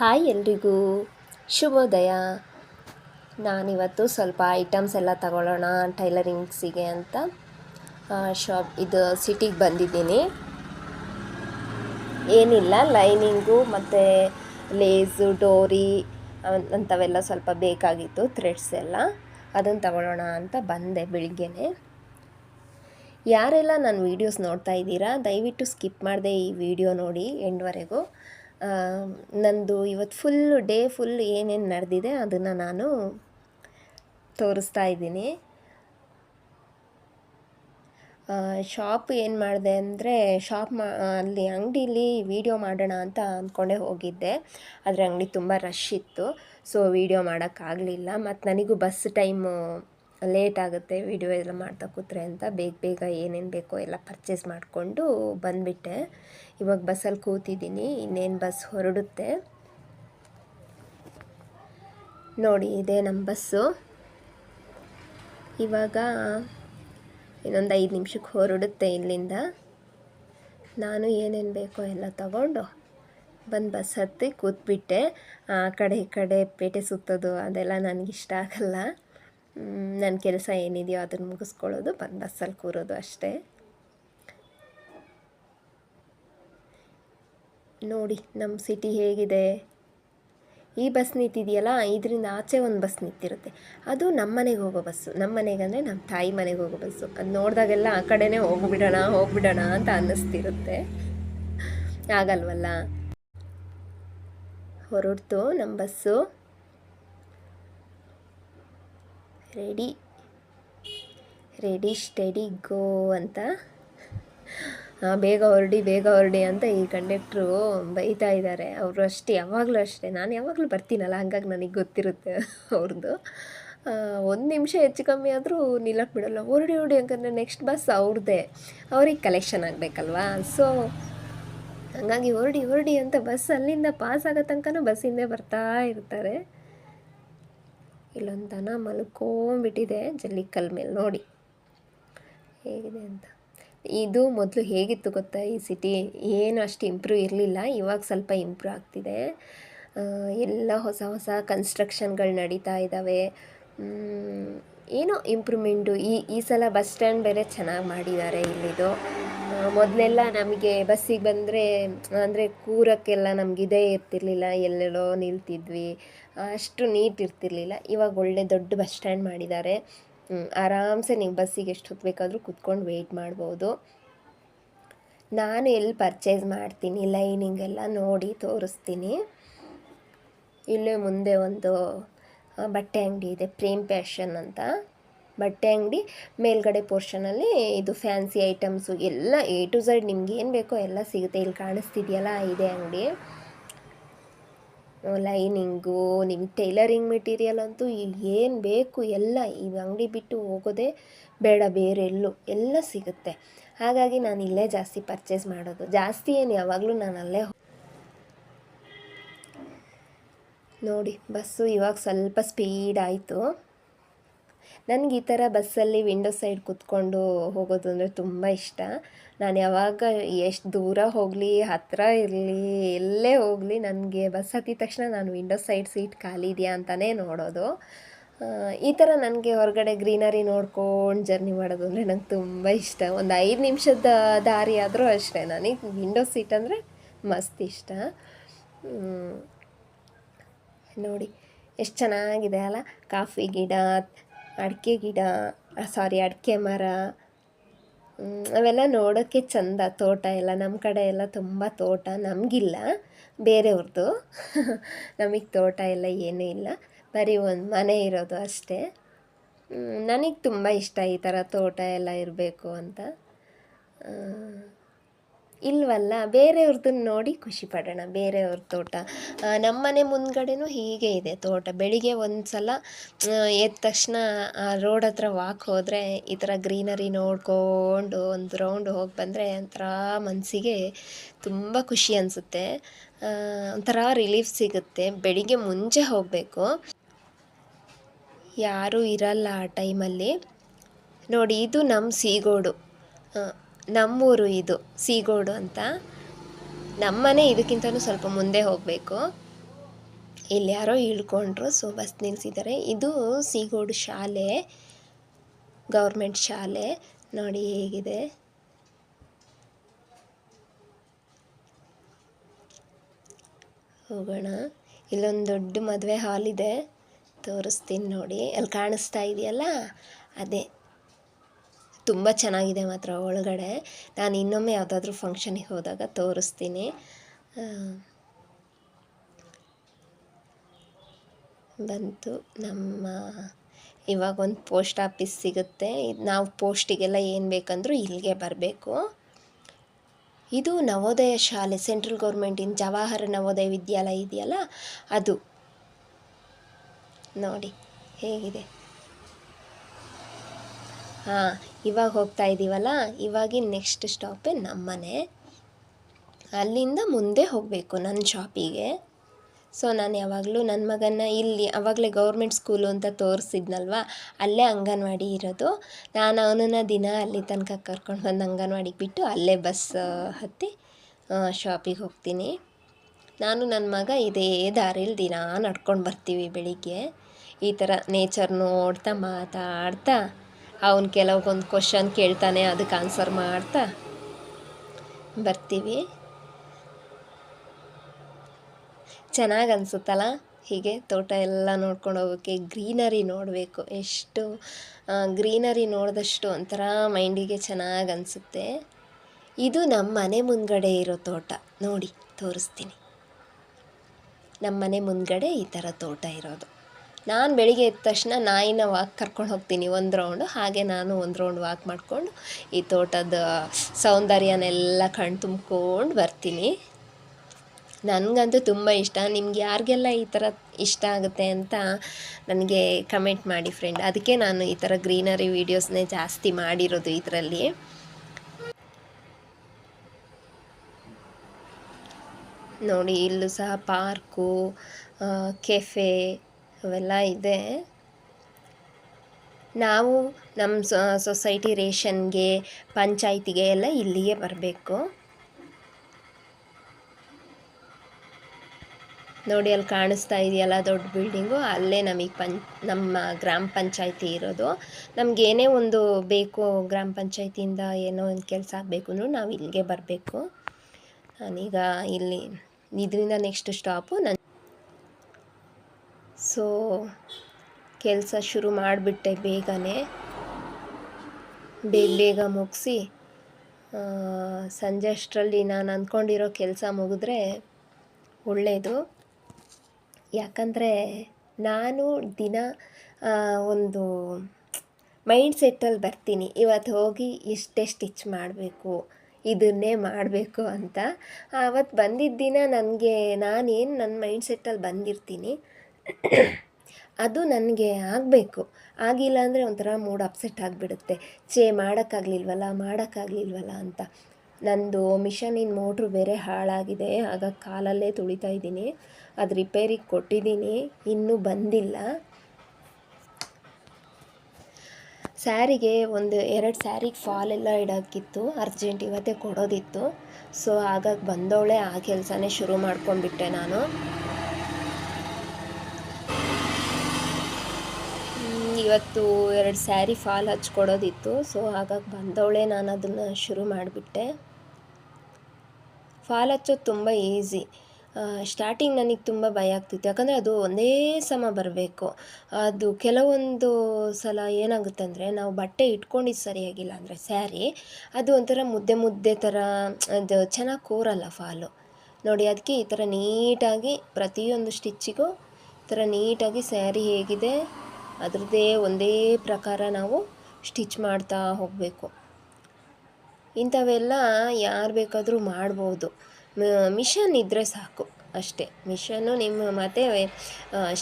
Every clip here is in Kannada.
ಹಾಯ್ ಎಲ್ರಿಗೂ. ಶುಭೋದಯ. ನಾನಿವತ್ತು ಸ್ವಲ್ಪ ಐಟಮ್ಸ್ ಎಲ್ಲ ತಗೊಳ್ಳೋಣ, ಟೈಲರಿಂಗ್ಸಿಗೆ ಅಂತ. ಶಾಪ್, ಇದು ಸಿಟಿಗೆ ಬಂದಿದ್ದೀನಿ. ಏನಿಲ್ಲ, ಲೈನಿಂಗು ಮತ್ತು ಲೇಸು, ಡೋರಿ ಅಂಥವೆಲ್ಲ ಸ್ವಲ್ಪ ಬೇಕಾಗಿತ್ತು, ಥ್ರೆಡ್ಸ್ ಎಲ್ಲ. ಅದನ್ನು ತಗೊಳ್ಳೋಣ ಅಂತ ಬಂದೆ ಬೆಳಿಗ್ಗೆನೆ. ಯಾರೆಲ್ಲ ನನ್ನ ವೀಡಿಯೋಸ್ ನೋಡ್ತಾ ಇದ್ದೀರಾ, ದಯವಿಟ್ಟು ಸ್ಕಿಪ್ ಮಾಡಿದೆ ಈ ವಿಡಿಯೋ ನೋಡಿ ಎಂಡ್ವರೆಗೂ. ನಂದು ಇವತ್ತು ಫುಲ್ಲು ಡೇ ಫುಲ್ ಏನೇನು ನಡೆದಿದೆ ಅದನ್ನು ನಾನು ತೋರಿಸ್ತಾ ಇದ್ದೀನಿ. ಶಾಪ್ ಏನು ಮಾಡಿದೆ ಅಂದರೆ ಶಾಪ್ ಮಾ, ಅಲ್ಲಿ ಅಂಗಡೀಲಿ ವೀಡಿಯೋ ಮಾಡೋಣ ಅಂತ ಅಂದ್ಕೊಂಡೇ ಹೋಗಿದ್ದೆ. ಆದರೆ ಅಂಗಡಿ ತುಂಬ ರಶ್ ಇತ್ತು. ಸೊ ವೀಡಿಯೋ ಮಾಡೋಕ್ಕಾಗಲಿಲ್ಲ. ಮತ್ತು ನನಗೂ ಬಸ್ ಟೈಮು ಲೇಟ್ ಆಗುತ್ತೆ, ವಿಡಿಯೋ ಎಲ್ಲ ಮಾಡ್ತಾ ಕೂತ್ರೆ ಅಂತ ಬೇಗ ಬೇಗ ಏನೇನು ಬೇಕೋ ಎಲ್ಲ ಪರ್ಚೇಸ್ ಮಾಡಿಕೊಂಡು ಬಂದುಬಿಟ್ಟೆ. ಇವಾಗ ಬಸ್ಸಲ್ಲಿ ಕೂತಿದ್ದೀನಿ, ಇನ್ನೇನು ಬಸ್ ಹೊರಡುತ್ತೆ. ನೋಡಿ, ಇದೇ ನಮ್ಮ ಬಸ್ಸು. ಇವಾಗ ಇನ್ನೊಂದು ಐದು ನಿಮಿಷಕ್ಕೆ ಹೊರಡುತ್ತೆ ಇಲ್ಲಿಂದ. ನಾನು ಏನೇನು ಬೇಕೋ ಎಲ್ಲ ತಗೊಂಡು ಬಂದು ಬಸ್ ಹತ್ತಿ ಕೂತ್ಬಿಟ್ಟೆ. ಆ ಕಡೆ ಈ ಕಡೆ ಪೇಟೆ ಸುತ್ತೋದು ಅದೆಲ್ಲ ನನಗಿಷ್ಟ ಆಗಲ್ಲ. ನನ್ನ ಕೆಲಸ ಏನಿದೆಯೋ ಅದನ್ನು ಮುಗಿಸ್ಕೊಳ್ಳೋದು, ಬಂದು ಬಸ್ಸಲ್ಲಿ ಕೂರೋದು ಅಷ್ಟೇ. ನೋಡಿ ನಮ್ಮ ಸಿಟಿ ಹೇಗಿದೆ? ಈ ಬಸ್ ನಿಂತಿದೆಯಲ್ಲ, ಇದರಿಂದ ಆಚೆ ಒಂದು ಬಸ್ ನಿಂತಿರುತ್ತೆ. ಅದು ನಮ್ಮ ಮನೆಗೆ ಹೋಗೋ ಬಸ್ಸು. ನಮ್ಮ ಮನೆಗೆ ಅಂದರೆ ನಮ್ಮ ತಾಯಿ ಮನೆಗೆ ಹೋಗೋ ಬಸ್ಸು. ಅದು ನೋಡಿದಾಗೆಲ್ಲ ಆ ಕಡೆನೇ ಹೋಗ್ಬಿಡೋಣ ಹೋಗ್ಬಿಡೋಣ ಅಂತ ಅನ್ನಿಸ್ತಿರುತ್ತೆ. ಆಗಲ್ವಲ್ಲ? ಹೊರಡ್ತು ನಮ್ಮ bus. Ready. Ready, steady, go ಅಂತ. ಬೇಗ ಹೊರಡಿ ಬೇಗ ಹೊರಡಿ ಅಂತ ಈ ಕಂಡಕ್ಟ್ರು ಬೈತಾ ಇದ್ದಾರೆ. ಅವರು ಅಷ್ಟೇ, ಯಾವಾಗಲೂ ಅಷ್ಟೇ. ನಾನು ಯಾವಾಗಲೂ ಬರ್ತೀನಲ್ಲ, ಹಂಗಾಗಿ ನನಗೆ ಗೊತ್ತಿರುತ್ತೆ ಅವ್ರದ್ದು ಒಂದು ನಿಮಿಷ ಹೆಚ್ಚು ಕಮ್ಮಿ ಆದರೂ ನಿಲ್ಲಕ್ಕೆ ಬಿಡಲ್ಲ. ಹೊರಡಿ ಹೊರಡಿ ಯಾಕಂದರೆ ನೆಕ್ಸ್ಟ್ ಬಸ್ ಅವ್ರದ್ದೇ ಅವ್ರಿಗೆ ಕಲೆಕ್ಷನ್ ಆಗಬೇಕಲ್ವಾ? ಸೊ ಹಂಗಾಗಿ ಹೊರಡಿ ಹೊರಡಿ ಅಂತ ಬಸ್ ಅಲ್ಲಿಂದ ಪಾಸ್ ಆಗೋ ತನಕನೂ ಬಸ್ಸಿಂದೇ ಬರ್ತಾ ಇರ್ತಾರೆ. ಇಲ್ಲೊಂದು ದನ ಮಲ್ಕೊಂಬಿಟ್ಟಿದೆ ಜಲ್ಲಿಕಲ್ ಮೇಲೆ ನೋಡಿ. ಹೇಗಿದೆ ಅಂತ. ಇದು ಮೊದಲು ಹೇಗಿತ್ತು ಗೊತ್ತಾ ಈ ಸಿಟಿ? ಏನು ಅಷ್ಟು ಇಂಪ್ರೂವ್ ಇರಲಿಲ್ಲ. ಇವಾಗ ಸ್ವಲ್ಪ ಇಂಪ್ರೂವ್ ಆಗ್ತಿದೆ. ಎಲ್ಲ ಹೊಸ ಹೊಸ ಕನ್ಸ್ಟ್ರಕ್ಷನ್ಗಳು ನಡೀತಾ ಇದ್ದಾವೆ ಏನೋ ಇಂಪ್ರೂವ್ಮೆಂಟು. ಈ ಈ ಸಲ ಬಸ್ ಸ್ಟ್ಯಾಂಡ್ ಬೇರೆ ಚೆನ್ನಾಗಿ ಮಾಡಿದ್ದಾರೆ ಇಲ್ಲಿದು. ಮೊದಲೆಲ್ಲ ನಮಗೆ ಬಸ್ಸಿಗೆ ಬಂದರೆ, ಅಂದರೆ ಕೂರಕ್ಕೆಲ್ಲ ನಮಗಿದೇ ಇರ್ತಿರ್ಲಿಲ್ಲ. ಎಲ್ಲೆಲ್ಲೋ ನಿಲ್ತಿದ್ವಿ. ಅಷ್ಟು ನೀಟ್ ಇರ್ತಿರ್ಲಿಲ್ಲ. ಇವಾಗ ಒಳ್ಳೆ ದೊಡ್ಡ ಬಸ್ ಸ್ಟ್ಯಾಂಡ್ ಮಾಡಿದ್ದಾರೆ. ಆರಾಮ್ಸೆ ನೀವು ಬಸ್ಸಿಗೆ ಎಷ್ಟು ಹೊತ್ತು ಬೇಕಾದರೂ ಕುತ್ಕೊಂಡು ವೆಯ್ಟ್ ಮಾಡ್ಬೋದು. ನಾನು ಎಲ್ಲಿ ಪರ್ಚೇಸ್ ಮಾಡ್ತೀನಿ ಲೈನಿಂಗ್ ಎಲ್ಲ ನೋಡಿ ತೋರಿಸ್ತೀನಿ. ಇಲ್ಲೇ ಮುಂದೆ ಒಂದು ಬಟ್ಟೆ ಅಂಗಡಿ ಇದೆ ಪ್ರೇಮ್ ಪ್ಯಾಷನ್ ಅಂತ. ಬಟ್ಟೆ ಅಂಗಡಿ, ಮೇಲ್ಗಡೆ ಪೋರ್ಷನಲ್ಲಿ ಇದು ಫ್ಯಾನ್ಸಿ ಐಟಮ್ಸು ಎಲ್ಲ ಎ ಟು ಝಡ್ ನಿಮ್ಗೆ ಏನು ಬೇಕೋ ಎಲ್ಲ ಸಿಗುತ್ತೆ. ಇಲ್ಲಿ ಕಾಣಿಸ್ತಿದೆಯಲ್ಲ, ಇದೆ ಅಂಗಡಿ. ಲೈನಿಂಗು ನಿಮಗೆ ಟೈಲರಿಂಗ್ ಮೆಟೀರಿಯಲ್ ಅಂತೂ ಏನು ಬೇಕು ಎಲ್ಲ ಈ ಅಂಗಡಿ ಬಿಟ್ಟು ಹೋಗೋದೇ ಬೇಡ, ಬೇರೆ ಎಲ್ಲೂ, ಎಲ್ಲ ಸಿಗುತ್ತೆ. ಹಾಗಾಗಿ ನಾನು ಇಲ್ಲೇ ಜಾಸ್ತಿ ಪರ್ಚೇಸ್ ಮಾಡೋದು. ಜಾಸ್ತಿ ಏನು ಯಾವಾಗಲೂ ನಾನು ಅಲ್ಲೇ ನೋಡಿ, ಬಸ್ಸು ಇವಾಗ ಸ್ವಲ್ಪ ಸ್ಪೀಡ್ ಆಯಿತು. ನನಗೆ ಈ ಥರ ಬಸ್ಸಲ್ಲಿ ವಿಂಡೋ ಸೈಡ್ ಕೂತ್ಕೊಂಡು ಹೋಗೋದು ಅಂದರೆ ತುಂಬ ಇಷ್ಟ. ನಾನು ಯಾವಾಗ ಎಷ್ಟು ದೂರ ಹೋಗಲಿ ಹತ್ತಿರ ಇರಲಿ, ಎಲ್ಲೇ ಹೋಗಲಿ, ನನಗೆ ಬಸ್ ಹತ್ತಿದ ತಕ್ಷಣ ನಾನು ವಿಂಡೋ ಸೈಡ್ ಸೀಟ್ ಖಾಲಿ ಇದೆಯಾ ಅಂತಲೇ ನೋಡೋದು. ಈ ಥರ ನನಗೆ ಹೊರಗಡೆ ಗ್ರೀನರಿ ನೋಡ್ಕೊಂಡು ಜರ್ನಿ ಮಾಡೋದು ಅಂದರೆ ನಂಗೆ ತುಂಬ ಇಷ್ಟ. ಒಂದು ಐದು ನಿಮಿಷದ ದಾರಿ ಆದರೂ ಅಷ್ಟೇ. ನನಗೆ ವಿಂಡೋ ಸೀಟ್ ಅಂದರೆ ಮಸ್ತ್ ಇಷ್ಟ. ನೋಡಿ, ಎಷ್ಟು ಚೆನ್ನಾಗಿದೆ ಅಲ್ಲ? ಕಾಫಿ, ಗಿಡ ಅಡಿಕೆ ಗಿಡ ಸಾರಿ ಅಡಿಕೆ ಮರ ಅವೆಲ್ಲ ನೋಡೋಕ್ಕೆ ಚಂದ. ತೋಟ ಎಲ್ಲ ನಮ್ಮ ಕಡೆ ಎಲ್ಲ ತುಂಬ ತೋಟ. ನಮಗಿಲ್ಲ ಬೇರೆಯವ್ರದ್ದು ನಮಗೆ ತೋಟ ಎಲ್ಲ ಏನೂ ಇಲ್ಲ. ಬರೀ ಒಂದು ಮನೆ ಇರೋದು ಅಷ್ಟೇ. ನನಗೆ ತುಂಬ ಇಷ್ಟ ಈ ಥರ ತೋಟ ಎಲ್ಲ ಇರಬೇಕು ಅಂತ. ಇಲ್ವಲ್ಲ ಬೇರೆಯವ್ರದ್ದನ್ನ ನೋಡಿ ಖುಷಿ ಪಡೋಣ, ಬೇರೆಯವ್ರ ತೋಟ. ನಮ್ಮನೆ ಮುಂದ್ಗಡೆನೂ ಹೀಗೆ ಇದೆ ತೋಟ. ಬೆಳಿಗ್ಗೆ ಒಂದು ಸಲ ಎದ್ದ ತಕ್ಷಣ ಆ ರೋಡ್ ಹತ್ರ ವಾಕ್ ಹೋದರೆ ಈ ಥರ ಗ್ರೀನರಿ ನೋಡ್ಕೊಂಡು ಒಂದು ರೌಂಡ್ ಹೋಗಿ ಬಂದರೆ ಒಂಥರ ಮನಸ್ಸಿಗೆ ತುಂಬ ಖುಷಿ ಅನಿಸುತ್ತೆ. ಒಂಥರ ರಿಲೀಫ್ ಸಿಗುತ್ತೆ. ಬೆಳಿಗ್ಗೆ ಮುಂಚೆ ಹೋಗಬೇಕು. ಯಾರೂ ಇರಲ್ಲ ಆ ಟೈಮಲ್ಲಿ ನೋಡಿ, ಇದು ನಮ್ಮ ಸೀಗೋಡು. ನಮ್ಮೂರು ಇದು, ಸೀಗೋಡು ಅಂತ. ನಮ್ಮನೆ ಇದಕ್ಕಿಂತಲೂ ಸ್ವಲ್ಪ ಮುಂದೆ ಹೋಗಬೇಕು. ಇಲ್ಲಿ ಯಾರೋ ಇಳ್ಕೊಂಡ್ರು ಸೊ ಬಸ್ ನಿಲ್ಲಿಸಿದ್ದಾರೆ ಇದು ಸೀಗೋಡು ಶಾಲೆ, ಗೌರ್ಮೆಂಟ್ ಶಾಲೆ. ನೋಡಿ ಹೇಗಿದೆ. ಹೋಗೋಣ. ಇಲ್ಲೊಂದು ದೊಡ್ಡ ಮದುವೆ ಹಾಲ್ ಇದೆ. ತೋರಿಸ್ತೀನಿ ನೋಡಿ. ಅಲ್ಲಿ ಕಾಣಿಸ್ತಾ ಇದೆಯಲ್ಲ? ಅದೇ. ತುಂಬ ಚೆನ್ನಾಗಿದೆ ಮಾತ್ರ ಒಳಗಡೆ. ನಾನು ಇನ್ನೊಮ್ಮೆ ಯಾವುದಾದ್ರೂ ಫಂಕ್ಷನಿಗೆ ಹೋದಾಗ ತೋರಿಸ್ತೀನಿ. ಬಂತು ನಮ್ಮ, ಇವಾಗ ಒಂದು ಪೋಸ್ಟ್ ಆಫೀಸ್ ಸಿಗುತ್ತೆ. ಇದು ನಾವು ಪೋಸ್ಟಿಗೆಲ್ಲ ಏನು ಬೇಕಂದ್ರೂ ಇಲ್ಲಿಗೆ ಬರಬೇಕು. ಇದು ನವೋದಯ ಶಾಲೆ ಸೆಂಟ್ರಲ್ ಗೌರ್ಮೆಂಟಿನ ಜವಾಹರ ನವೋದಯ ವಿದ್ಯಾಲಯ ಇದೆಯಲ್ಲ? ಅದು. ನೋಡಿ, ಹೇಗಿದೆ? ಹಾಂ, ಇವಾಗ ಹೋಗ್ತಾ ಇದ್ದೀವಲ್ಲ ಇವಾಗಿನ ನೆಕ್ಸ್ಟ್ ಸ್ಟಾಪೇ ನಮ್ಮನೆ. ಅಲ್ಲಿಂದ ಮುಂದೆ ಹೋಗಬೇಕು ನನ್ನ ಶಾಪಿಗೆ ಸೊ ನಾನು ಯಾವಾಗಲೂ ನನ್ನ ಮಗನ ಇಲ್ಲಿ ಆವಾಗಲೇ ಗೌರ್ಮೆಂಟ್ ಸ್ಕೂಲು ಅಂತ ತೋರಿಸಿದ್ನಲ್ವಾ? ಅಲ್ಲೇ ಅಂಗನವಾಡಿ ಇರೋದು. ನಾನು ಅವನನ್ನು ದಿನ ಅಲ್ಲಿ ತನಕ ಕರ್ಕೊಂಡು ಬಂದು ಅಂಗನವಾಡಿಗೆ ಬಿಟ್ಟು ಅಲ್ಲೇ ಬಸ್ ಹತ್ತಿ ಶಾಪಿಗೆ ಹೋಗ್ತೀನಿ. ನಾನು ನನ್ನ ಮಗ ಇದೇ ದಾರಿಲಿ ದಿನ ನಡ್ಕೊಂಡು ಬರ್ತೀವಿ ಬೆಳಿಗ್ಗೆ. ಈ ಥರ ನೇಚರ್ ನೋಡ್ತಾ ಮಾತಾಡ್ತಾ ಅವನು ಕೆಲವೊಂದು ಕ್ವಶನ್ ಕೇಳ್ತಾನೆ ಅದಕ್ಕೆ ಆನ್ಸರ್ ಮಾಡ್ತಾ ಬರ್ತೀವಿ. ಚೆನ್ನಾಗಿ ಅನಿಸುತ್ತಲ್ಲ? ಹೀಗೆ ತೋಟ ಎಲ್ಲ ನೋಡ್ಕೊಂಡು ಹೋಗೋಕ್ಕೆ ಗ್ರೀನರಿ ನೋಡಬೇಕು. ಎಷ್ಟು ಗ್ರೀನರಿ ನೋಡಿದಷ್ಟು ಒಂಥರ ಮೈಂಡಿಗೆ ಚೆನ್ನಾಗಿ ಅನಿಸುತ್ತೆ. ಇದು ನಮ್ಮ ಮನೆ ಮುಂದ್ಗಡೆ ಇರೋ ತೋಟ. ನೋಡಿ, ತೋರಿಸ್ತೀನಿ. ನಮ್ಮ ಮನೆ ಮುಂದ್ಗಡೆ ಈ ಥರ ತೋಟ ಇರೋದು. ನಾನು ಬೆಳಿಗ್ಗೆ ಎದ್ದ ತಕ್ಷಣ ನಾಯಿನ ವಾಕ್ ಕರ್ಕೊಂಡು ಹೋಗ್ತೀನಿ ಒಂದು ರೌಂಡು ಹಾಗೆ ನಾನು ಒಂದು ರೌಂಡ್ ವಾಕ್ ಮಾಡಿಕೊಂಡು ಈ ತೋಟದ ಸೌಂದರ್ಯನೆಲ್ಲ ಕಣ್ಣು ತುಂಬ್ಕೊಂಡು ಬರ್ತೀನಿ. ನನಗಂತೂ ತುಂಬ ಇಷ್ಟ. ನಿಮ್ಗೆ ಯಾರಿಗೆಲ್ಲ ಈ ಥರ ಇಷ್ಟ ಆಗುತ್ತೆ ಅಂತ ನನಗೆ ಕಮೆಂಟ್ ಮಾಡಿ ಫ್ರೆಂಡ್ ಅದಕ್ಕೆ ನಾನು ಈ ಥರ ಗ್ರೀನರಿ ವೀಡಿಯೋಸ್ನೇ ಜಾಸ್ತಿ ಮಾಡಿರೋದು ಇದರಲ್ಲಿ. ನೋಡಿ, ಇಲ್ಲೂ ಸಹ ಪಾರ್ಕು ಕೆಫೆ ಅವೆಲ್ಲ ಇದೆ. ನಾವು ನಮ್ಮ ಸೊಸೈಟಿ ರೇಷನ್ಗೆ, ಪಂಚಾಯ್ತಿಗೆ ಎಲ್ಲ ಇಲ್ಲಿಗೆ ಬರಬೇಕು. ನೋಡಿ ಅಲ್ಲಿ ಕಾಣಿಸ್ತಾ ಇದೆಯಲ್ಲ ದೊಡ್ಡ ಬಿಲ್ಡಿಂಗು, ಅಲ್ಲೇ ನಮಗೆ ಪಂ, ನಮ್ಮ ಗ್ರಾಮ ಪಂಚಾಯತಿ ಇರೋದು. ನಮ್ಗೆ ಏನೇ ಒಂದು ಬೇಕು ಗ್ರಾಮ ಪಂಚಾಯತಿಯಿಂದ ಏನೋ ಒಂದು ಕೆಲಸ ಆಗಬೇಕು ಅಂದರೂ ನಾವು ಇಲ್ಲಿಗೆ ಬರಬೇಕು. ನಾನೀಗ ಇಲ್ಲಿ, ಇದರಿಂದ ನೆಕ್ಸ್ಟ್ ಸ್ಟಾಪು ನನ್ನ ಸೊ ಕೆಲಸ ಶುರು ಮಾಡಿಬಿಟ್ಟೆ ಬೇಗನೆ. ಬೇಗ ಬೇಗ ಮುಗಿಸಿ. ಸಂಜೆ ಅಷ್ಟರಲ್ಲಿ ನಾನು ಅಂದ್ಕೊಂಡಿರೋ ಕೆಲಸ ಮುಗಿದ್ರೆ ಒಳ್ಳೆಯದು ಯಾಕಂದರೆ ನಾನು ದಿನ ಒಂದು ಮೈಂಡ್ ಸೆಟ್ಟಲ್ಲಿ ಬರ್ತೀನಿ. ಇವತ್ತು ಹೋಗಿ ಇಷ್ಟೇ ಸ್ಟಿಚ್ ಮಾಡಬೇಕು, ಇದನ್ನೇ ಮಾಡಬೇಕು ಅಂತ. ಆವತ್ತು ಬಂದಿದ್ದ ದಿನ ನನಗೆ ನಾನೇನು ನನ್ನ ಮೈಂಡ್ ಸೆಟ್ಟಲ್ಲಿ ಬಂದಿರ್ತೀನಿ. ಅದು ನನಗೆ ಆಗಬೇಕು. ಆಗಿಲ್ಲ ಅಂದರೆ ಒಂಥರ ಮೂಡ್ ಅಪ್ಸೆಟ್ ಆಗಿಬಿಡುತ್ತೆ. ಛೇ, ಮಾಡೋಕ್ಕಾಗ್ಲಿಲ್ವಲ್ಲ ಮಾಡೋಕ್ಕಾಗ್ಲಿಲ್ವಲ್ಲ ಅಂತ. ನಂದು ಮಿಷನಿನ ಮೋಟ್ರು ಬೇರೆ ಹಾಳಾಗಿದೆ. ಆಗ ಕಾಲಲ್ಲೇ ತುಳಿತಾ ಇದ್ದೀನಿ. ಅದು ರಿಪೇರಿಗೆ ಕೊಟ್ಟಿದ್ದೀನಿ. ಇನ್ನೂ ಬಂದಿಲ್ಲ. ಸ್ಯಾರಿಗೆ ಒಂದು ಎರಡು ಸ್ಯಾರಿಗೆ ಫಾಲ್ ಎಲ್ಲ ಇಡೋಕ್ಕಿತ್ತು ಅರ್ಜೆಂಟ್ ಇವತ್ತೇ ಕೊಡೋದಿತ್ತು. ಸೊ ಹಾಗಾಗಿ ಬಂದವಳೆ ಆ ಕೆಲಸನೇ ಶುರು ಮಾಡ್ಕೊಂಡ್ಬಿಟ್ಟೆ ನಾನು. ಇವತ್ತು ಎರಡು ಸ್ಯಾರಿ ಫಾಲ್ ಹಚ್ಕೊಡೋದಿತ್ತು. ಸೊ, ಹಾಗಾಗಿ ಬಂದವಳೆ ನಾನು ಅದನ್ನು ಶುರು ಮಾಡಿಬಿಟ್ಟೆ. ಫಾಲ್ ಹಚ್ಚೋದು ತುಂಬ ಈಸಿ. ಸ್ಟಾರ್ಟಿಂಗ್ ನನಗೆ ತುಂಬ ಭಯ ಆಗ್ತಿತ್ತು. ಯಾಕಂದರೆ ಅದು ಒಂದೇ ಸಮ ಬರಬೇಕು. ಅದು ಕೆಲವೊಂದು ಸಲ ಏನಾಗುತ್ತೆ ಅಂದರೆ, ನಾವು ಬಟ್ಟೆ ಇಟ್ಕೊಂಡಿದ್ದು ಸರಿಯಾಗಿಲ್ಲ ಅಂದರೆ ಸ್ಯಾರಿ, ಅದು ಒಂಥರ ಮುದ್ದೆ ಮುದ್ದೆ ಥರ, ಅದು ಚೆನ್ನಾಗಿ ಕೂರಲ್ಲ ಫಾಲು. ನೋಡಿ, ಅದಕ್ಕೆ ಈ ಥರ ನೀಟಾಗಿ ಪ್ರತಿಯೊಂದು ಸ್ಟಿಚ್ಚಿಗೂ ಈ ಥರ ನೀಟಾಗಿ ಸ್ಯಾರಿ ಹೇಗಿದೆ. ಅದರದ್ದೇ ಒಂದೇ ಪ್ರಕಾರ ನಾವು ಸ್ಟಿಚ್ ಮಾಡ್ತಾ ಹೋಗಬೇಕು. ಇಂಥವೆಲ್ಲ ಯಾರು ಬೇಕಾದರೂ ಮಾಡ್ಬೋದು. ಮಿಷನ್ ಇದ್ದರೆ ಸಾಕು ಅಷ್ಟೇ. ಮಿಷನ್ನು ನಿಮ್ಮ ಮತ್ತೆ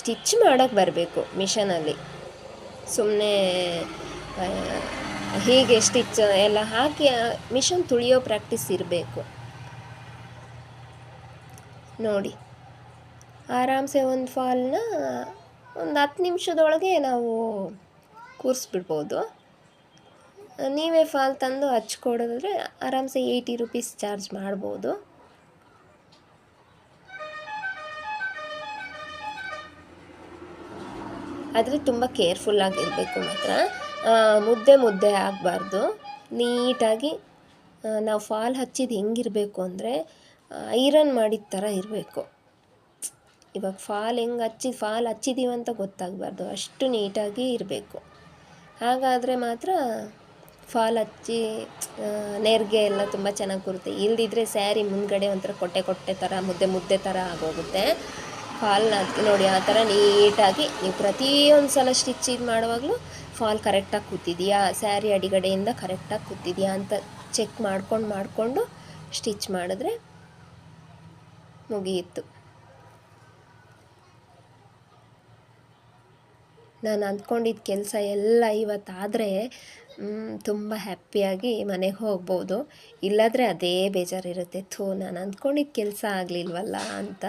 ಸ್ಟಿಚ್ ಮಾಡೋಕ್ಕೆ ಬರಬೇಕು ಮಿಷನಲ್ಲಿ. ಸುಮ್ಮನೆ ಹೀಗೆ ಸ್ಟಿಚ್ ಎಲ್ಲ ಹಾಕಿ ಮಿಷನ್ ತುಳಿಯೋ ಪ್ರಾಕ್ಟೀಸ್ ಇರಬೇಕು. ನೋಡಿ. ಆರಾಮ್ಸೆ ಒಂದು ಫಾಲ್ನ ಒಂದು ಹತ್ತು ನಿಮಿಷದೊಳಗೆ ನಾವು ಕೂರಿಸ್ಬಿಡ್ಬೋದು. ನೀವೇ ಫಾಲ್ ತಂದು ಹಚ್ಕೊಡಿದ್ರೆ ಆರಾಮ್ಸೆ ಏಯ್ಟಿ ರುಪೀಸ್ ಚಾರ್ಜ್ ಮಾಡ್ಬೋದು. ಆದರೆ ತುಂಬ ಕೇರ್ಫುಲ್ಲಾಗಿರಬೇಕು ಮಾತ್ರ. ಮುದ್ದೆ ಮುದ್ದೆ ಆಗಬಾರ್ದು. ನೀಟಾಗಿ ನಾವು ಫಾಲ್ ಹಚ್ಚಿದ ಹೆಂಗಿರಬೇಕು ಅಂದರೆ ಐರನ್ ಮಾಡಿದ ಥರ ಇರಬೇಕು. ಇವಾಗ ಫಾಲ್ ಹೆಂಗೆ ಹಚ್ಚಿ, ಫಾಲ್ ಹಚ್ಚಿದ್ದೀವಿ ಅಂತ ಗೊತ್ತಾಗಬಾರ್ದು. ಅಷ್ಟು ನೀಟಾಗಿ ಇರಬೇಕು. ಹಾಗಾದರೆ ಮಾತ್ರ ಫಾಲ್ ಹಚ್ಚಿ ನೇರಿಗೆ ಎಲ್ಲ ತುಂಬ ಚೆನ್ನಾಗಿ ಕೂರುತ್ತೆ. ಇಲ್ದಿದ್ರೆ ಸ್ಯಾರಿ ಮುಂದ್ಗಡೆ ಒಂಥರ ಕೊಟ್ಟೆ ಕೊಟ್ಟೆ ಥರ ಮುದ್ದೆ ಮುದ್ದೆ ಥರ ಆಗೋಗುತ್ತೆ. ಫಾಲ್ನ ನೋಡಿ, ಆ ಥರ ನೀಟಾಗಿ ನೀವು ಪ್ರತಿಯೊಂದು ಸಲ ಸ್ಟಿಚ್ ಇದು ಮಾಡುವಾಗಲೂ ಫಾಲ್ ಕರೆಕ್ಟಾಗಿ ಕೂತಿದೆಯಾ? ಸ್ಯಾರಿ ಅಡಿಗಡೆಯಿಂದ ಕರೆಕ್ಟಾಗಿ ಕೂತಿದೆಯಾ ಅಂತ ಚೆಕ್ ಮಾಡ್ಕೊಂಡು ಮಾಡಿಕೊಂಡು ಸ್ಟಿಚ್ ಮಾಡಿದ್ರೆ ಮುಗಿಯಿತು. ನಾನು ಅಂದ್ಕೊಂಡಿದ್ದ ಕೆಲಸ ಎಲ್ಲ ಇವತ್ತಾದರೆ ತುಂಬ ಹ್ಯಾಪಿಯಾಗಿ ಮನೆಗೆ ಹೋಗ್ಬೋದು. ಇಲ್ಲಾದರೆ ಅದೇ ಬೇಜಾರಿರುತ್ತೆ. ಥೂ, ನಾನು ಅಂದ್ಕೊಂಡಿದ್ದ ಕೆಲಸ ಆಗಲಿಲ್ವಲ್ಲ ಅಂತ.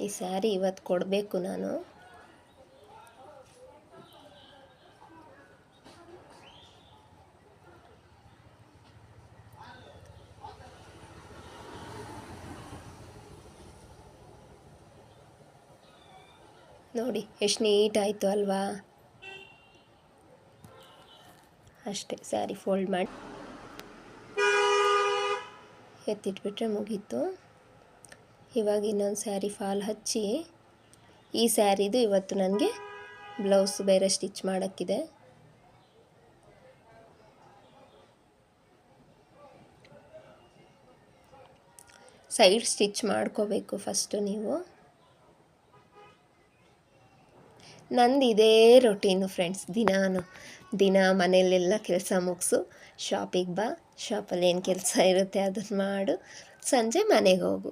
ಈ ಸ್ಯಾರಿ ಇವತ್ತು ಕೊಡಬೇಕು ನಾನು. ನೋಡಿ, ಎಷ್ಟು ನೀಟಾಯಿತು ಅಲ್ವಾ? ಅಷ್ಟೇ ಸ್ಯಾರಿ ಫೋಲ್ಡ್ ಮಾಡಿ ಎತ್ತಿಟ್ಬಿಟ್ರೆ ಮುಗೀತು. ಇವಾಗ ಇನ್ನೊಂದು ಸ್ಯಾರಿ ಫಾಲ್ ಹಚ್ಚಿ, ಈ ಸ್ಯಾರಿದು ಇವತ್ತು ನನಗೆ ಬ್ಲೌಸ್ ಬೇರೆ ಸ್ಟಿಚ್ ಮಾಡೋಕ್ಕಿದೆ. ಸೈಡ್ ಸ್ಟಿಚ್ ಮಾಡ್ಕೋಬೇಕು ಫಸ್ಟು ನೀವು. ನಂದು ಇದೇ ರೊಟೀನು ಫ್ರೆಂಡ್ಸ್ ದಿನಾನು, ದಿನ ಮನೆಯಲ್ಲೆಲ್ಲ ಕೆಲಸ ಮುಗಿಸು. ಶಾಪಿಗೆ ಬಾ ಶಾಪಲ್ಲಿ ಏನು ಕೆಲಸ ಇರುತ್ತೆ ಅದನ್ನು ಮಾಡು. ಸಂಜೆ ಮನೆಗೆ ಹೋಗು.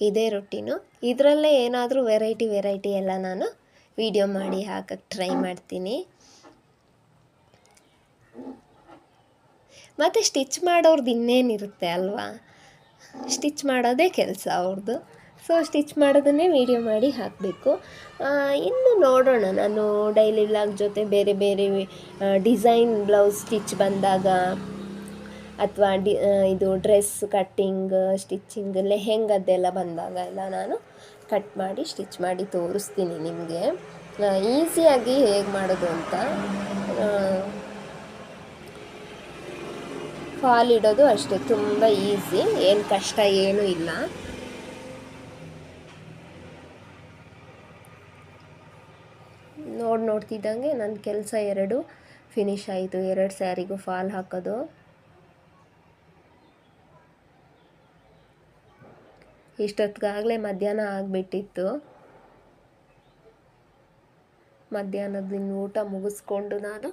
ಇದೇ ರೊಟೀನು ಇದರಲ್ಲೇ ಏನಾದರೂ ವೆರೈಟಿ ವೆರೈಟಿ ಎಲ್ಲ ನಾನು ವಿಡಿಯೋ ಮಾಡಿ ಹಾಕಕ್ಕೆ ಟ್ರೈ ಮಾಡ್ತೀನಿ. ಮತ್ತು ಸ್ಟಿಚ್ ಮಾಡೋರ್ದು ಇನ್ನೇನಿರುತ್ತೆ ಅಲ್ವಾ? ಸ್ಟಿಚ್ ಮಾಡೋದೇ ಕೆಲಸ ಅವ್ರದ್ದು ಸೊ ಸ್ಟಿಚ್ ಮಾಡೋದನ್ನೇ ವೀಡಿಯೋ ಮಾಡಿ ಹಾಕಬೇಕು. ಇನ್ನು ನೋಡೋಣ. ನಾನು ಡೈಲಿ ವ್ಲಾಗ್ ಜೊತೆ ಬೇರೆ ಬೇರೆ ಡಿಸೈನ್ ಬ್ಲೌಸ್ ಸ್ಟಿಚ್ ಬಂದಾಗ ಅಥವಾ ಡಿ ಇದು ಡ್ರೆಸ್ ಕಟ್ಟಿಂಗ್ ಸ್ಟಿಚ್ಚಿಂಗ್ ಲೆಹೆಂಗದ್ದೆಲ್ಲ ಬಂದಾಗ ಎಲ್ಲ ನಾನು ಕಟ್ ಮಾಡಿ ಸ್ಟಿಚ್ ಮಾಡಿ ತೋರಿಸ್ತೀನಿ ನಿಮಗೆ. ಈಸಿಯಾಗಿ ಹೇಗೆ ಮಾಡೋದು ಅಂತ ಫಾಲ್ ಇಡೋದು ಅಷ್ಟೇ. ತುಂಬ ಈಸಿ ಏನು ಕಷ್ಟ, ಏನೂ ಇಲ್ಲ. ನೋಡಿ ನೋಡ್ತಿದ್ದಂಗೆ ನನ್ನ ಕೆಲಸ ಎರಡು. ಫಿನಿಶ್ ಆಯಿತು. ಎರಡು ಸ್ಯಾರಿಗೂ ಫಾಲ್ ಹಾಕೋದು. ಇಷ್ಟೊತ್ತಿಗಾಗಲೇ ಮಧ್ಯಾಹ್ನ ಆಗಿಬಿಟ್ಟಿತ್ತು. ಮಧ್ಯಾಹ್ನದ ಊಟ ಮುಗಿಸ್ಕೊಂಡು ನಾನು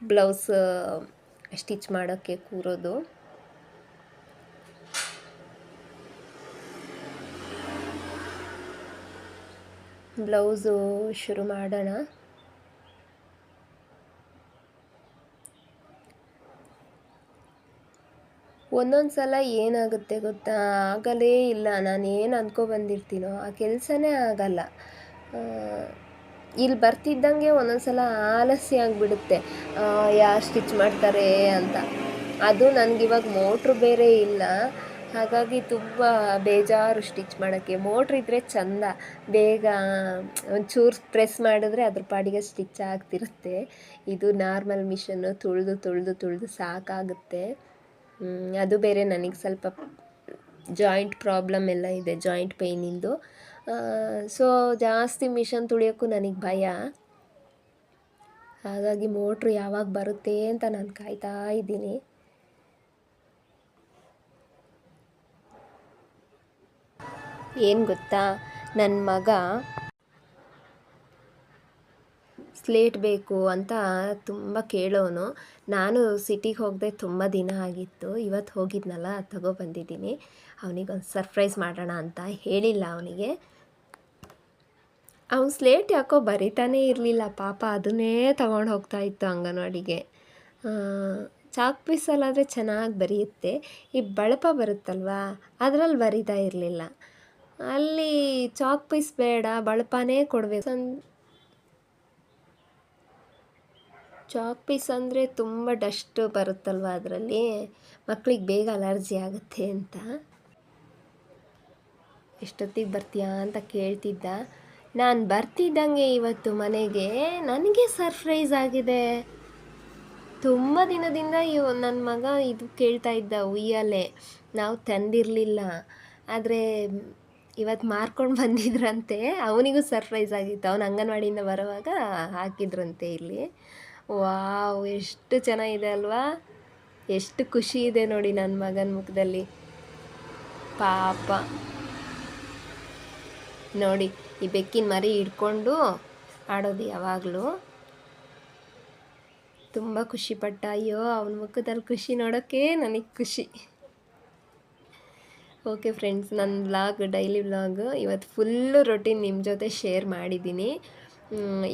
ಬ್ಲೌಸ್ ಸ್ಟಿಚ್ ಮಾಡೋಕ್ಕೆ ಕೂರೋದು. ಬ್ಲೌಸು ಶುರು ಮಾಡೋಣ. ಒಂದೊಂದು ಸಲ ಏನಾಗುತ್ತೆ ಗೊತ್ತಾ? ಆಗಲೇ ಇಲ್ಲ. ನಾನು ಏನು ಅಂದ್ಕೊ ಬಂದಿರ್ತೀನೋ? ಆ ಕೆಲಸನೇ ಆಗಲ್ಲ. ಇಲ್ಲಿ ಬರ್ತಿದ್ದಂಗೆ ಒಂದೊಂದು ಸಲ ಆಲಸ್ಯ ಆಗಿಬಿಡುತ್ತೆ. ಯಾರು ಸ್ಟಿಚ್ ಮಾಡ್ತಾರೆ ಅಂತ. ಅದು ನನಗಿವಾಗ ಮೋಟ್ರ್ ಬೇರೆ ಇಲ್ಲ. ಹಾಗಾಗಿ ತುಂಬ ಬೇಜಾರು ಸ್ಟಿಚ್ ಮಾಡೋಕ್ಕೆ. ಮೋಟ್ರ್ ಇದ್ದರೆ ಚಂದ. ಬೇಗ ಒಂಚೂರು ಪ್ರೆಸ್ ಮಾಡಿದ್ರೆ ಅದ್ರ ಪಾಡಿಗೆ ಸ್ಟಿಚ್ ಆಗ್ತಿರುತ್ತೆ. ಇದು ನಾರ್ಮಲ್ ಮಿಷನ್ನು ತುಳಿದು ತುಳಿದು ತುಳಿದು ಸಾಕಾಗುತ್ತೆ. ಅದು ಬೇರೆ ನನಗೆ ಸ್ವಲ್ಪ ಜಾಯಿಂಟ್ ಪ್ರಾಬ್ಲಮ್ ಎಲ್ಲ ಇದೆ ಜಾಯಿಂಟ್ ಪೇಯ್ನಿಂದು ಸೊ ಜಾಸ್ತಿ ಮಿಷನ್ ತುಳಿಯೋಕ್ಕೂ ನನಗೆ ಭಯ. ಹಾಗಾಗಿ ಮೋಟ್ರ್ ಯಾವಾಗ ಬರುತ್ತೆ ಅಂತ ನಾನು ಕಾಯ್ತಾ ಇದ್ದೀನಿ. ಏನು ಗೊತ್ತಾ ನನ್ನ ಮಗ ಸ್ಲೇಟ್ ಬೇಕು ಅಂತ ತುಂಬ ಕೇಳೋನು. ನಾನು ಸಿಟಿಗೆ ಹೋಗದೆ ತುಂಬ ದಿನ ಆಗಿತ್ತು. ಇವತ್ತು ಹೋಗಿದ್ನಲ್ಲ ತಗೊಬಂದಿದ್ದೀನಿ ಅವನಿಗೊಂದು ಸರ್ಪ್ರೈಸ್ ಮಾಡೋಣ ಅಂತ ಹೇಳಿಲ್ಲ ಅವನಿಗೆ. ಅವ್ನು ಸ್ಲೇಟ್ ಯಾಕೋ ಬರಿತಾನೇ ಇರಲಿಲ್ಲ. ಪಾಪ ಅದನ್ನೇ ತೊಗೊಂಡು ಹೋಗ್ತಾ ಇತ್ತು ಅಂಗನವಾಡಿಗೆ. ಚಾಕ್ ಪೀಸಲ್ಲಾದರೆ ಚೆನ್ನಾಗಿ ಬರೆಯುತ್ತೆ. ಈ ಬಳಪ ಬರುತ್ತಲ್ವಾ? ಅದರಲ್ಲಿ ಬರಿತಾ ಇರಲಿಲ್ಲ. ಅಲ್ಲಿ ಚಾಕ್ ಪೀಸ್ ಬೇಡ, ಬಳಪನೇ ಕೊಡಬೇಕು. ಚಾಕ್ ಪೀಸ್ ಅಂದರೆ ತುಂಬ ಡಸ್ಟ್ ಬರುತ್ತಲ್ವ ಅದರಲ್ಲಿ? ಮಕ್ಳಿಗೆ ಬೇಗ ಅಲರ್ಜಿ ಆಗುತ್ತೆ ಅಂತ. ಎಷ್ಟೊತ್ತಿಗೆ ಬರ್ತೀಯಾ ಅಂತ ಕೇಳ್ತಿದ್ದ. ನಾನು ಬರ್ತಿದ್ದಂಗೆ ಇವತ್ತು ಮನೆಗೆ ನನಗೆ ಸರ್ಪ್ರೈಸ್ ಆಗಿದೆ. ತುಂಬ ದಿನದಿಂದ ಇವ್ ನನ್ನ ಮಗ ಇದು ಕೇಳ್ತಾ ಇದ್ದ ಉಯ್ಯಲೆ. ನಾವು ತಂದಿರಲಿಲ್ಲ. ಆದರೆ ಇವತ್ತು ಮಾರ್ಕೊಂಡು ಬಂದಿದ್ರಂತೆ. ಅವನಿಗೂ ಸರ್ಪ್ರೈಸ್ ಆಗಿತ್ತು. ಅವನು ಅಂಗನವಾಡಿಯಿಂದ ಬರುವಾಗ ಹಾಕಿದ್ರಂತೆ ಇಲ್ಲಿ. ವಾವ್, ಎಷ್ಟು ಚೆನ್ನಾಗಿದೆ ಅಲ್ವಾ? ಎಷ್ಟು ಖುಷಿ ಇದೆ ನೋಡಿ ನನ್ನ ಮಗನ ಮುಖದಲ್ಲಿ. ಪಾಪ. ನೋಡಿ, ಈ ಬೆಕ್ಕಿನ ಮರಿ ಹಿಡ್ಕೊಂಡು ಆಡೋದು ಯಾವಾಗಲೂ. ತುಂಬ ಖುಷಿಪಟ್ಟ ಅಯ್ಯೋ, ಅವನ ಮುಖದಲ್ಲಿ ಖುಷಿ ನೋಡೋಕ್ಕೆ ನನಗೆ ಖುಷಿ. ಓಕೆ ಫ್ರೆಂಡ್ಸ್ ನನ್ನ ವ್ಲಾಗ್, ಡೈಲಿ ವ್ಲಾಗ್ ಇವತ್ತು ಫುಲ್ಲು ರೊಟೀನ್ ನಿಮ್ಮ ಜೊತೆ ಶೇರ್ ಮಾಡಿದ್ದೀನಿ.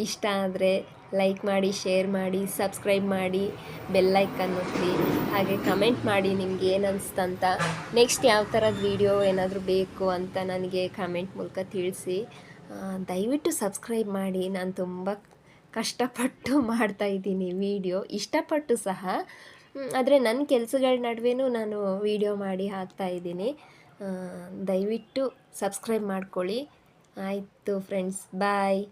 ಇಷ್ಟ ಆದರೆ ಲೈಕ್ ಮಾಡಿ ಶೇರ್ ಮಾಡಿ ಸಬ್ಸ್ಕ್ರೈಬ್ ಮಾಡಿ ಬೆಲ್ಲೈಕನ್ ಒತ್ತಿ, ಹಾಗೆ ಕಮೆಂಟ್ ಮಾಡಿ ನಿಮ್ಗೆ ಏನು ಅನಿಸ್ತಂತ. ನೆಕ್ಸ್ಟ್ ಯಾವ ಥರದ ವೀಡಿಯೋ ಏನಾದರೂ ಬೇಕು ಅಂತ ನನಗೆ ಕಮೆಂಟ್ ಮೂಲಕ ತಿಳಿಸಿ. ದಯವಿಟ್ಟು ಸಬ್ಸ್ಕ್ರೈಬ್ ಮಾಡಿ. ನಾನು ತುಂಬ ಕಷ್ಟಪಟ್ಟು ಮಾಡ್ತಾ ಇದ್ದೀನಿ ವಿಡಿಯೋ ಇಷ್ಟಪಟ್ಟು ಸಹ ಆದರೆ ನನ್ನ ಕೆಲಸಗಳ ನಡುವೆನೂ ನಾನು ವೀಡಿಯೋ ಮಾಡಿ ಹಾಕ್ತಾ ಇದ್ದೀನಿ. ದಯವಿಟ್ಟು ಸಬ್ಸ್ಕ್ರೈಬ್ ಮಾಡ್ಕೊಳ್ಳಿ. ಆಯಿತು ಫ್ರೆಂಡ್ಸ್ ಬಾಯ್